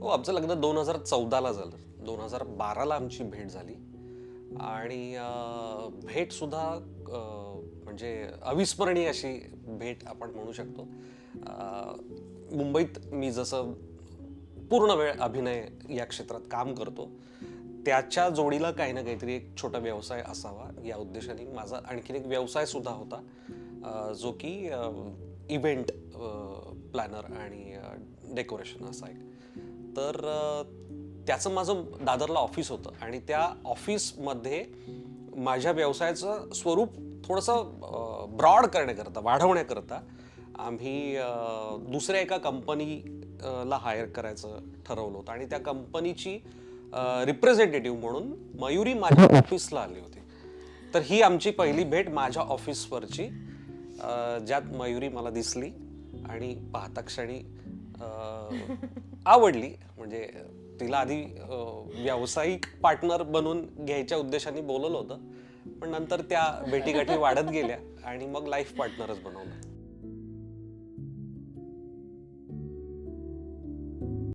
हो आमचं लग्न दोन हजार चौदाला झालं. दोन हजार बाराला आमची भेट झाली. आणि भेटसुद्धा म्हणजे अविस्मरणीय अशी भेट आपण म्हणू शकतो. मुंबईत मी जसं पूर्ण वेळ अभिनय या क्षेत्रात काम करतो त्याच्या जोडीला काही ना काहीतरी एक छोटा व्यवसाय असावा या उद्देशाने माझा आणखीन एक व्यवसायसुद्धा होता जो की इव्हेंट प्लॅनर आणि डेकोरेशन असा एक. तर त्याचं माझं दादरला ऑफिस होतं आणि त्या ऑफिसमध्ये माझ्या व्यवसायाचं स्वरूप थोडंसं ब्रॉड करण्याकरता वाढवण्याकरता आम्ही दुसऱ्या एका कंपनीला हायर करायचं ठरवलं होतं आणि त्या कंपनीची रिप्रेझेंटेटिव्ह म्हणून मयुरी माझ्या ऑफिसला आली होती. तर ही आमची पहिली भेट माझ्या ऑफिसवरची ज्यात मयुरी मला दिसली आणि पाहता क्षणी आवडली. म्हणजे तिला आधी व्यावसायिक पार्टनर बनून घ्यायच्या उद्देशाने बोलवलं होतं. पण नंतर त्या भेटीगाठी वाढत गेल्या आणि मग लाईफ पार्टनरच बनवलं.